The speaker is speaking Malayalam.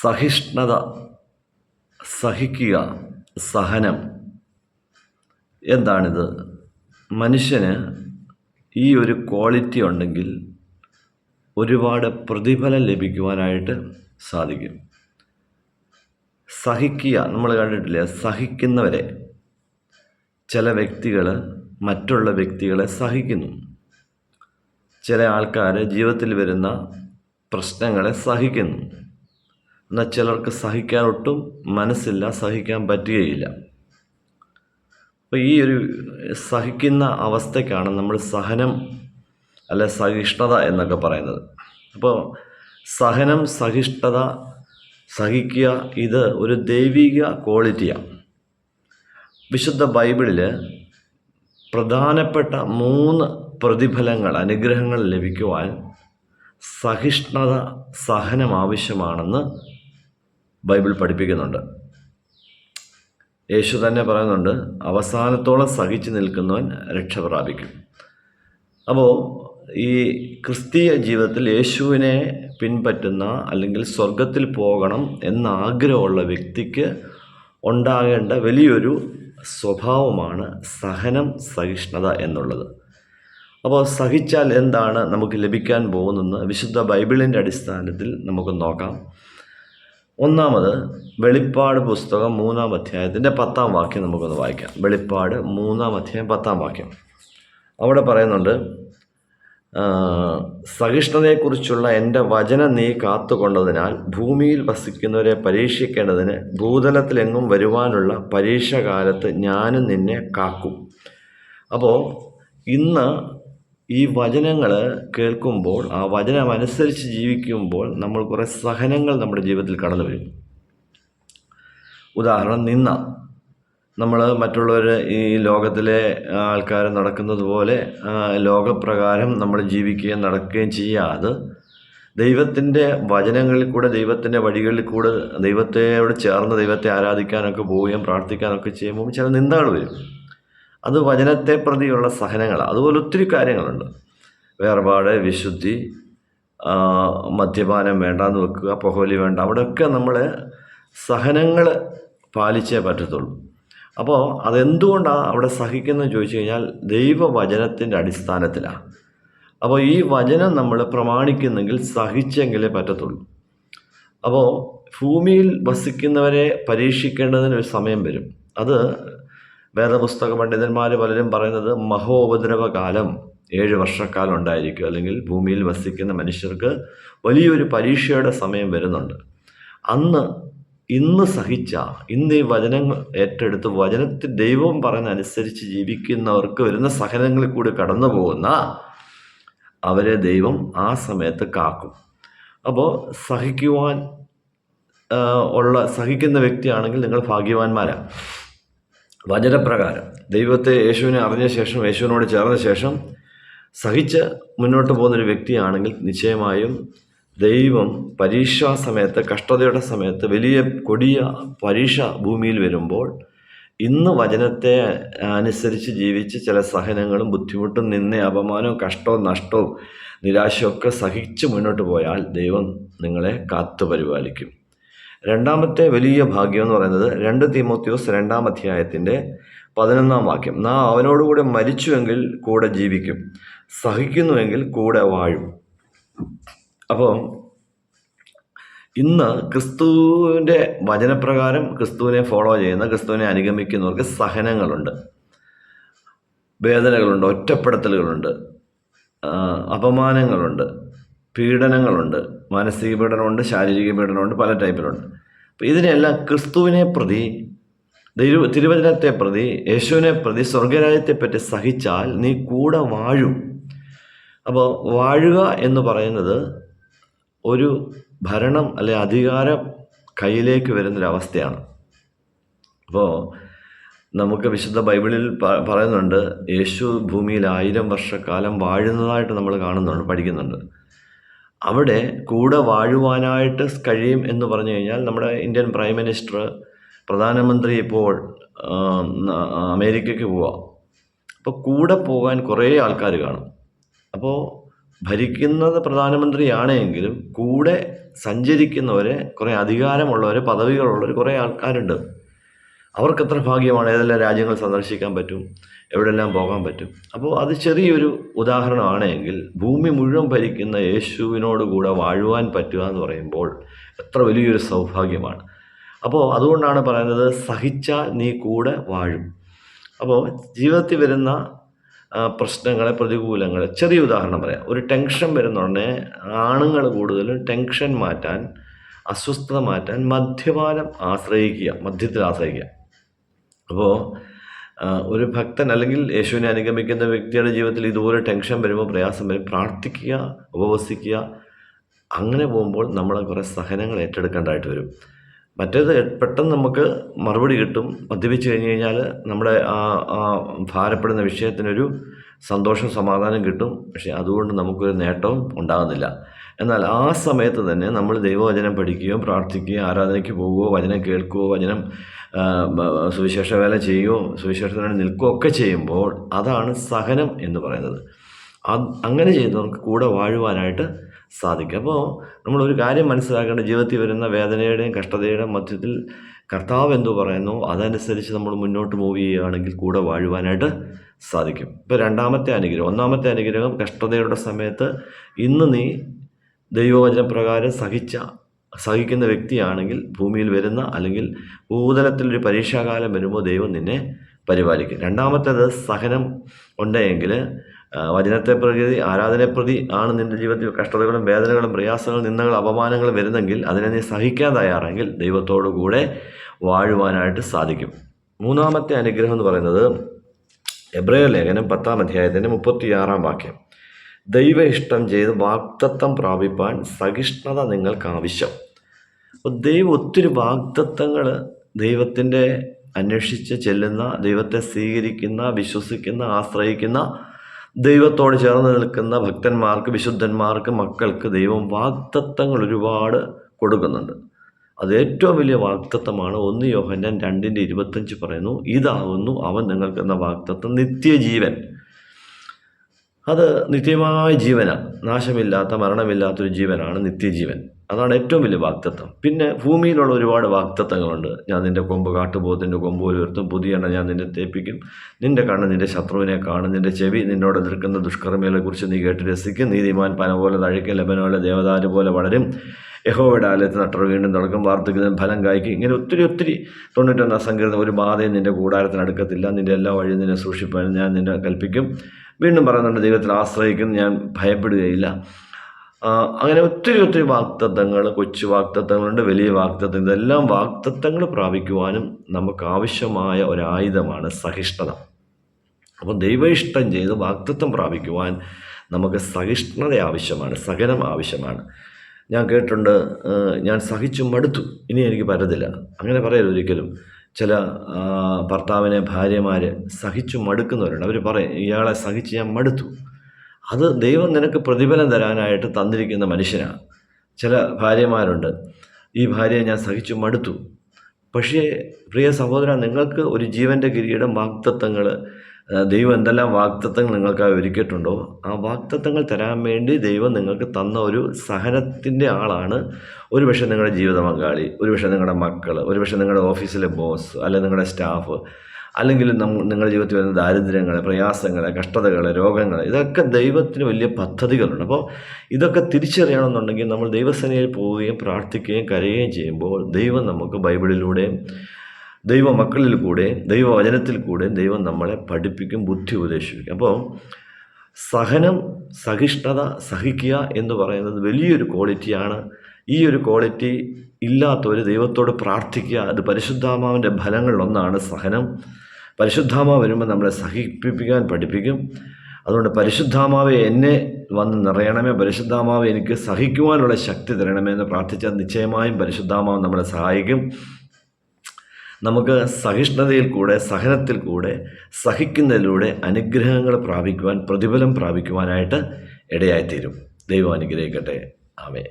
സഹിഷ്ണുത സഹിക്കുക സഹനം. എന്താണിത്? മനുഷ്യന് ഈ ഒരു ക്വാളിറ്റി ഉണ്ടെങ്കിൽ ഒരുപാട് പ്രതിഫലം ലഭിക്കുവാനായിട്ട് സാധിക്കും. സഹിക്കുക നമ്മൾ കണ്ടിട്ടില്ലേ? സഹിക്കുന്നവരെ. ചില വ്യക്തികൾ മറ്റുള്ള വ്യക്തികളെ സഹിക്കുന്നു. ചില ആൾക്കാർ ജീവിതത്തിൽ വരുന്ന പ്രശ്നങ്ങളെ സഹിക്കുന്നു. എന്നാൽ ചിലർക്ക് സഹിക്കാൻ ഒട്ടും മനസ്സില്ല സഹിക്കാൻ പറ്റുകയില്ല. അപ്പോൾ ഈ ഒരു സഹിക്കുന്ന അവസ്ഥയ്ക്കാണ് നമ്മൾ സഹനം അല്ലെ സഹിഷ്ണുത എന്നൊക്കെ പറയുന്നത്. അപ്പോൾ സഹനം സഹിഷ്ണുത സഹിക്കുക ഇത് ഒരു ദൈവിക ക്വാളിറ്റിയാണ്. വിശുദ്ധ ബൈബിളിൽ പ്രധാനപ്പെട്ട മൂന്ന് പ്രതിഫലങ്ങൾ അനുഗ്രഹങ്ങൾ ലഭിക്കുവാൻ സഹിഷ്ണുത സഹനം ആവശ്യമാണെന്ന് ബൈബിൾ പഠിപ്പിക്കുന്നുണ്ട്. യേശു തന്നെ പറയുന്നുണ്ട് അവസാനത്തോളം സഹിച്ചു നിൽക്കുന്നവൻ രക്ഷ പ്രാപിക്കും. അപ്പോൾ ഈ ക്രിസ്തീയ ജീവിതത്തിൽ യേശുവിനെ പിൻപറ്റുന്ന അല്ലെങ്കിൽ സ്വർഗത്തിൽ പോകണം എന്ന ആഗ്രഹമുള്ള വ്യക്തിക്ക് ഉണ്ടാകേണ്ട വലിയൊരു സ്വഭാവമാണ് സഹനം സഹിഷ്ണുത എന്നുള്ളത്. അപ്പോൾ സഹിച്ചാൽ എന്താണ് നമുക്ക് ലഭിക്കാൻ പോകുന്നതെന്ന് വിശുദ്ധ ബൈബിളിന്റെ അടിസ്ഥാനത്തിൽ നമുക്ക് നോക്കാം. ഒന്നാമത് വെളിപ്പാട് പുസ്തകം മൂന്നാം അധ്യായത്തിന്റെ പത്താം വാക്യം നമുക്കൊന്ന് വായിക്കാം. വെളിപ്പാട് മൂന്നാം അധ്യായം പത്താം വാക്യം. അവിടെ പറയുന്നുണ്ട് സഹിഷ്ണുതയെക്കുറിച്ചുള്ള എന്റെ വചനം നീ കാത്തുകൊണ്ടതിനാൽ ഭൂമിയിൽ വസിക്കുന്നവരെ പരീക്ഷിക്കേണ്ടതിന് ഭൂതലത്തിലെങ്ങും വരുവാനുള്ള പരീക്ഷ കാലത്ത് ഞാനും നിന്നെ കാക്കും. അപ്പോൾ ഇന്ന് ഈ വചനങ്ങൾ കേൾക്കുമ്പോൾ ആ വചനം അനുസരിച്ച് ജീവിക്കുമ്പോൾ നമ്മൾ കുറേ സഹനങ്ങൾ നമ്മുടെ ജീവിതത്തിൽ കടന്നു വരും. ഉദാഹരണം നിന്ന നമ്മൾ മറ്റുള്ളവർ ഈ ലോകത്തിലെ ആൾക്കാർ നടക്കുന്നത് പോലെ ലോകപ്രകാരം നമ്മൾ ജീവിക്കുകയും നടക്കുകയും ചെയ്യാതെ ദൈവത്തിന്റെ വചനങ്ങളിൽ കൂടെ ദൈവത്തിന്റെ വഴികളിൽ കൂടെ ദൈവത്തെയോട് ചേർന്ന് ദൈവത്തെ ആരാധിക്കാനൊക്കെ പോവുകയും പ്രാർത്ഥിക്കാനൊക്കെ ചെയ്യുമ്പോൾ ചില നിന്ദകൾ വരും. അത് വചനത്തെ പ്രതിയുള്ള സഹനങ്ങളാണ് അതുപോലെ ഒത്തിരി കാര്യങ്ങളുണ്ട്. വേർപാട് വിശുദ്ധി മദ്യപാനം വേണ്ടാന്ന് വെക്കുക പുകവലി വേണ്ട അവിടെയൊക്കെ നമ്മൾ സഹനങ്ങൾ പാലിച്ചേ പറ്റത്തുള്ളൂ. അപ്പോൾ അതെന്തുകൊണ്ടാണ് അവിടെ സഹിക്കുന്നത് ചോദിച്ചു കഴിഞ്ഞാൽ ദൈവവചനത്തിന്റെ അടിസ്ഥാനത്തിലാണ് അപ്പോൾ ഈ വചനം നമ്മൾ പ്രമാണിക്കുന്നെങ്കിൽ സഹിച്ചെങ്കിലേ പറ്റത്തുള്ളൂ. അപ്പോൾ ഭൂമിയിൽ വസിക്കുന്നവരെ പരീക്ഷിക്കേണ്ടതിന് ഒരു സമയം വരും. അത് വേദപുസ്തക പണ്ഡിതന്മാർ പലരും പറയുന്നത് മഹോപദ്രവകാലം. ഏഴ് വർഷക്കാലം ഉണ്ടായിരിക്കും. അല്ലെങ്കിൽ ഭൂമിയിൽ വസിക്കുന്ന മനുഷ്യർക്ക് വലിയൊരു പരീക്ഷയുടെ സമയം വരുന്നുണ്ട്. അന്ന് ഇന്ന് സഹിച്ച ഇന്ന് ഈ വചനങ്ങൾ ഏറ്റെടുത്ത് വചനത്തിൽ ദൈവം പറയുന്ന അനുസരിച്ച് ജീവിക്കുന്നവർക്ക് വരുന്ന സഹനങ്ങളിൽ കൂടി കടന്നു പോകുന്ന അവരെ ദൈവം ആ സമയത്ത് കാക്കും. അപ്പോൾ സഹിക്കുവാൻ ഉള്ള സഹിക്കുന്ന വ്യക്തിയാണെങ്കിൽ നിങ്ങൾ ഭാഗ്യവാന്മാരാണ് വചനപ്രകാരം. ദൈവത്തെ യേശുവിനെ അറിഞ്ഞ ശേഷം യേശുവിനോട് ചേർന്ന ശേഷം സഹിച്ച് മുന്നോട്ട് പോകുന്നൊരു വ്യക്തിയാണെങ്കിൽ നിശ്ചയമായും ദൈവം പരീക്ഷാ സമയത്ത് കഷ്ടതയുടെ സമയത്ത് വലിയ കൊടിയ പരീക്ഷ ഭൂമിയിൽ വരുമ്പോൾ ഇന്ന് വചനത്തെ അനുസരിച്ച് ജീവിച്ച് ചില സഹനങ്ങളും ബുദ്ധിമുട്ടും നിന്ന അപമാനവും കഷ്ടവും നഷ്ടവും നിരാശയൊക്കെ സഹിച്ച് മുന്നോട്ട് പോയാൽ ദൈവം നിങ്ങളെ കാത്തു പരിപാലിക്കും രണ്ടാമത്തെ വലിയ ഭാഗ്യം എന്ന് പറയുന്നത് രണ്ട് തീമോത്യോസ് രണ്ടാം അധ്യായത്തിന്റെ പതിനൊന്നാം വാക്യം. നാം അവനോടുകൂടെ മരിച്ചുവെങ്കിൽ കൂടെ ജീവിക്കും സഹിക്കുന്നുവെങ്കിൽ കൂടെ വാഴും. അപ്പോൾ ഇന്ന് ക്രിസ്തുവിന്റെ വചനപ്രകാരം ക്രിസ്തുവിനെ ഫോളോ ചെയ്യുന്ന ക്രിസ്തുവിനെ അനുഗമിക്കുന്നവർക്ക് സഹനങ്ങളുണ്ട് വേദനകളുണ്ട് ഒറ്റപ്പെടുത്തലുകളുണ്ട് അപമാനങ്ങളുണ്ട് പീഡനങ്ങളുണ്ട് മാനസിക പീഡനമുണ്ട് ശാരീരിക പീഡനമുണ്ട് പല ടൈപ്പിലുണ്ട് ഇതിനെല്ലാം ക്രിസ്തുവിനെ പ്രതി ദൈവ തിരുവചനത്തെ പ്രതി യേശുവിനെ പ്രതി സ്വർഗരാജ്യത്തെപ്പറ്റി സഹിച്ചാൽ നീ കൂടെ വാഴും. അപ്പോൾ വാഴുക എന്ന് പറയുന്നത് ഒരു ഭരണം അല്ലെ അധികാരം കയ്യിലേക്ക് വരുന്നൊരവസ്ഥയാണ്. അപ്പോൾ നമുക്ക് വിശുദ്ധ ബൈബിളിൽ പറയുന്നുണ്ട് യേശു ഭൂമിയിൽ ആയിരം വർഷക്കാലം വാഴുന്നതായിട്ട് നമ്മൾ കാണുന്നുണ്ട് പഠിക്കുന്നുണ്ട്. അവിടെ കൂടെ വാഴുവാനായിട്ട് കഴിയും എന്ന് പറഞ്ഞു കഴിഞ്ഞാൽ നമ്മുടെ ഇന്ത്യൻ പ്രൈം മിനിസ്റ്റർ പ്രധാനമന്ത്രി ഇപ്പോൾ അമേരിക്കയ്ക്ക് പോവാം. അപ്പോൾ കൂടെ പോകാൻ കുറേ ആൾക്കാർ കാണും. അപ്പോൾ ഭരിക്കുന്നത് പ്രധാനമന്ത്രിയാണെങ്കിലും കൂടെ സഞ്ചരിക്കുന്നവരെ കുറേ അധികാരമുള്ളവർ പദവികളുള്ളവർ കുറേ ആൾക്കാരുണ്ട്. അവർക്ക് എത്ര ഭാഗ്യമാണ് ഏതെല്ലാം രാജ്യങ്ങൾ സന്ദർശിക്കാൻ പറ്റും എവിടെല്ലാം പോകാൻ പറ്റും. അപ്പോൾ അത് ചെറിയൊരു ഉദാഹരണമാണെങ്കിൽ ഭൂമി മുഴുവൻ ഭരിക്കുന്ന യേശുവിനോട് കൂടെ വാഴുവാൻ പറ്റുക എന്ന് പറയുമ്പോൾ എത്ര വലിയൊരു സൗഭാഗ്യമാണ്. അപ്പോൾ അതുകൊണ്ടാണ് പറയുന്നത് സഹിച്ചാൽ നീ കൂടെ വാഴും. അപ്പോൾ ജീവിതത്തിൽ വരുന്ന പ്രശ്നങ്ങളെ പ്രതികൂലങ്ങളെ ചെറിയ ഉദാഹരണം പറയാം. ഒരു ടെൻഷൻ വരുന്ന വരുന്നുടനെ ആണുങ്ങൾ കൂടുതലും ടെൻഷൻ മാറ്റാൻ അസ്വസ്ഥത മാറ്റാൻ മദ്യപാനം ആശ്രയിക്കുക മദ്യത്തിൽ ആശ്രയിക്കുക. അപ്പോൾ ഒരു ഭക്തൻ അല്ലെങ്കിൽ യേശുവിനെ അനുഗമിക്കുന്ന വ്യക്തിയുടെ ജീവിതത്തിൽ ഇതുപോലെ ടെൻഷൻ വരുമ്പോൾ പ്രയാസം വരും പ്രാർത്ഥിക്കുക ഉപവസിക്കുക അങ്ങനെ പോകുമ്പോൾ നമ്മൾ കുറേ സഹനങ്ങൾ ഏറ്റെടുക്കേണ്ടതായിട്ട് വരും. മറ്റേത് പെട്ടെന്ന് നമുക്ക് മറുപടി കിട്ടും. മദ്യപിച്ച് കഴിഞ്ഞ് കഴിഞ്ഞാൽ നമ്മുടെ ആ ആ ഭാരപ്പെടുന്ന വിഷയത്തിനൊരു സന്തോഷം സമാധാനം കിട്ടും. പക്ഷേ അതുകൊണ്ട് നമുക്കൊരു നേട്ടവും ഉണ്ടാകുന്നില്ല. എന്നാൽ ആ സമയത്ത് തന്നെ നമ്മൾ ദൈവവചനം പഠിക്കുകയോ പ്രാർത്ഥിക്കുകയോ ആരാധനയ്ക്ക് പോവുകയോ വചനം കേൾക്കുകയോ വചനം സുവിശേഷ വേല ചെയ്യുകയോ സുവിശേഷത്തിനായി നിൽക്കുകയോ ഒക്കെ ചെയ്യുമ്പോൾ അതാണ് സഹനം എന്ന് പറയുന്നത്. അങ്ങനെ ചെയ്യുന്നവർക്ക് കൂടെ വാഴുവാനായിട്ട് സാധിക്കും. അപ്പോൾ നമ്മളൊരു കാര്യം മനസ്സിലാക്കേണ്ട ജീവിതത്തിൽ വരുന്ന വേദനയുടെയും കഷ്ടതയുടെയും മധ്യത്തിൽ കർത്താവ് എന്തു പറയുന്നു? അതനുസരിച്ച് നമ്മൾ മുന്നോട്ട് മൂവ് ചെയ്യുകയാണെങ്കിൽ കൂടെ വാഴുവാനായിട്ട് സാധിക്കും. ഇപ്പോൾ രണ്ടാമത്തെ അനുഗ്രഹം. ഒന്നാമത്തെ അനുഗ്രഹം കഷ്ടതയുടെ സമയത്ത് ഇന്ന് നീ ദൈവവചന പ്രകാരം സഹിച്ച സഹിക്കുന്ന വ്യക്തിയാണെങ്കിൽ ഭൂമിയിൽ വരുന്ന അല്ലെങ്കിൽ ഭൂതലത്തിലൊരു പരീക്ഷാകാലം വരുമ്പോൾ ദൈവം നിന്നെ പരിപാലിക്കും. രണ്ടാമത്തേത് സഹനം ഉണ്ടെങ്കിൽ വചനത്തെ പ്രകൃതി ആരാധനയെ പ്രതി ആണ് നിന്റെ ജീവിതത്തിൽ കഷ്ടതകളും വേദനകളും പ്രയാസങ്ങളും നിന്ദകളും അപമാനങ്ങളും വരുന്നെങ്കിൽ അതിനെ നീ സഹിക്കാൻ തയ്യാറെങ്കിൽ ദൈവത്തോടു കൂടെ വാഴുവാനായിട്ട് സാധിക്കും. മൂന്നാമത്തെ അനുഗ്രഹം എന്ന് പറയുന്നത് എബ്രയ ലേഖനം പത്താം അധ്യായത്തിന്റെ മുപ്പത്തിയാറാം വാക്യം. ദൈവ ഇഷ്ടം ചെയ്ത് വാക്തത്വം പ്രാപിപ്പാൻ സഹിഷ്ണുത നിങ്ങൾക്ക് ആവശ്യം അപ്പോൾ ദൈവം ഒത്തിരി വാഗ്ദത്തങ്ങൾ ദൈവത്തിന്റെ അന്വേഷിച്ച് ചെല്ലുന്ന ദൈവത്തെ സ്വീകരിക്കുന്ന വിശ്വസിക്കുന്ന ആശ്രയിക്കുന്ന ദൈവത്തോട് ചേർന്ന് നിൽക്കുന്ന ഭക്തന്മാർക്ക് വിശുദ്ധന്മാർക്ക് മക്കൾക്ക് ദൈവം വാഗ്ദത്തങ്ങൾ ഒരുപാട് കൊടുക്കുന്നുണ്ട്. അത് ഏറ്റവും വലിയ വാഗ്ദത്തമാണ്. ഒന്ന് യോഹന്നാൻ രണ്ടിന്റെ ഇരുപത്തഞ്ച് പറയുന്നു ഇതാകുന്നു അവൻ നിങ്ങൾക്കെന്ന വാഗ്ദത്തം നിത്യജീവൻ. അത് നിത്യമായ ജീവനാണ്. നാശമില്ലാത്ത മരണമില്ലാത്തൊരു ജീവനാണ് നിത്യജീവൻ. അതാണ് ഏറ്റവും വലിയ വാക്തത്വം. പിന്നെ ഭൂമിയിലുള്ള ഒരുപാട് വാക്തത്വങ്ങളുണ്ട്. ഞാൻ നിന്റെ കൊമ്പ് കാട്ടുപോകത്തിന്റെ കൊമ്പ് ഉയർത്തും. പുതിയ എണ്ണ ഞാൻ നിന്നെ തേപ്പിക്കും. നിന്റെ കണ്ണ് നിന്റെ ശത്രുവിനെ കാണും. നിന്റെ ചെവി നിന്നോട് എതിർക്കുന്ന ദുഷ്കർമ്മികളെ കുറിച്ച് നീ കേട്ട് രസിക്കും. നീതിമാൻ പന പോലെ തഴയ്ക്കും. ലബനോലെ ദേവദാര് പോലെ വളരും. യഹോവയുടെ ആലയത്തിൽ നട്ടർ വീണ്ടും തുടക്കം വാർദ്ധക്യത്തിന് ഫലം കായ്ക്കും. ഇങ്ങനെ ഒത്തിരി ഒത്തിരി തൊണ്ണൂറ്റൊന്ന് അസംകൃതം ഒരു ബാധയും നിന്റെ കൂടാരത്തിന് അടുക്കത്തില്ല. നിന്റെ എല്ലാ വഴിയും നിന്നെ സൂക്ഷിപ്പാൻ ഞാൻ നിന്നെ കൽപ്പിക്കും. വീണ്ടും പറയുന്നുണ്ട് ദൈവത്തിൽ ആശ്രയിക്കുന്നു ഞാൻ ഭയപ്പെടുകയില്ല. അങ്ങനെ ഒത്തിരി ഒത്തിരി വാക്തത്വങ്ങൾ കൊച്ചു വാക്തത്വങ്ങളുണ്ട് വലിയ വാക്തത്വം ഇതെല്ലാം വാക്തത്വങ്ങൾ പ്രാപിക്കുവാനും നമുക്ക് ആവശ്യമായ ഒരായുധമാണ് സഹിഷ്ണുത. അപ്പോൾ ദൈവ ഇഷ്ടം ചെയ്ത് വാക്തത്വം പ്രാപിക്കുവാൻ നമുക്ക് സഹിഷ്ണുത ആവശ്യമാണ് സഹനം ആവശ്യമാണ്. ഞാൻ കേട്ടിട്ടുണ്ട് ഞാൻ സഹിച്ചു മടുത്തു ഇനി എനിക്ക് പറ്റത്തില്ല. അങ്ങനെ പറയരുത് ഒരിക്കലും. ചില ഭർത്താവിനെ ഭാര്യമാർ സഹിച്ചു മടുക്കുന്നവരുണ്ട്. അവർ പറയും ഇയാളെ സഹിച്ച് ഞാൻ മടുത്തു. അത് ദൈവം നിനക്ക് പ്രതിഫലം തരാനായിട്ട് തന്നിരിക്കുന്ന മനുഷ്യനാണ്. ചില ഭാര്യമാരുണ്ട്. ഈ ഭാര്യയെ ഞാൻ സഹിച്ചു മടുത്തു. പക്ഷേ പ്രിയ സഹോദര നിങ്ങൾക്ക് ഒരു ജീവന്റെ കിരീടം വാക്തത്വങ്ങൾ ദൈവം എന്തെല്ലാം വാക്തത്വങ്ങൾ നിങ്ങൾക്കായി ഒരുക്കിയിട്ടുണ്ടോ? ആ വാക്തത്വങ്ങൾ തരാൻ വേണ്ടി ദൈവം നിങ്ങൾക്ക് തന്ന ഒരു സഹനത്തിന്റെ ആളാണ്. ഒരുപക്ഷെ നിങ്ങളുടെ ജീവിത പങ്കാളി ഒരുപക്ഷെ നിങ്ങളുടെ മക്കൾ ഒരുപക്ഷെ നിങ്ങളുടെ ഓഫീസിലെ ബോസ് അല്ലെങ്കിൽ നിങ്ങളുടെ സ്റ്റാഫ് അല്ലെങ്കിൽ നിങ്ങളുടെ ജീവിതത്തിൽ വരുന്ന ദാരിദ്ര്യങ്ങൾ പ്രയാസങ്ങൾ കഷ്ടതകൾ രോഗങ്ങൾ ഇതൊക്കെ ദൈവത്തിന് വലിയ പദ്ധതികളുണ്ട്. അപ്പോൾ ഇതൊക്കെ തിരിച്ചറിയണമെന്നുണ്ടെങ്കിൽ നമ്മൾ ദൈവസേനയിൽ പോവുകയും പ്രാർത്ഥിക്കുകയും കരയുകയും ചെയ്യുമ്പോൾ ദൈവം നമുക്ക് ബൈബിളിലൂടെയും ദൈവ മക്കളിൽ കൂടെ ദൈവവചനത്തിൽ കൂടെ ദൈവം നമ്മളെ പഠിപ്പിക്കും ബുദ്ധി ഉപദേശിക്കും അപ്പോൾ സഹനം സഹിഷ്ണുത സഹിക്കുക എന്ന് പറയുന്നത് വലിയൊരു ക്വാളിറ്റിയാണ് ഈ ഒരു ക്വാളിറ്റി ഇല്ലാത്തവർ ദൈവത്തോട് പ്രാർത്ഥിക്കുക അത് പരിശുദ്ധാമാവിന്റെ ഫലങ്ങളിലൊന്നാണ് സഹനം. പരിശുദ്ധാമാവ് വരുമ്പോൾ നമ്മളെ സഹിപ്പിക്കാൻ പഠിപ്പിക്കും. അതുകൊണ്ട് പരിശുദ്ധാമാവെ എന്നെ വന്ന് നിറയണമേ പരിശുദ്ധാമാവ് എനിക്ക് സഹിക്കുവാനുള്ള ശക്തി തരണമേ എന്ന് പ്രാർത്ഥിച്ചാൽ നിശ്ചയമായും പരിശുദ്ധാമാവ് നമ്മളെ സഹായിക്കും. നമുക്ക് സഹിഷ്ണുതയിൽ കൂടെ സഹനത്തിൽ കൂടെ സഹിക്കുന്നതിലൂടെ അനുഗ്രഹങ്ങൾ പ്രാപിക്കുവാൻ പ്രതിഫലം പ്രാപിക്കുവാനായിട്ട് ഇടയായിത്തീരും. ദൈവം അനുഗ്രഹിക്കട്ടെ. ആമേ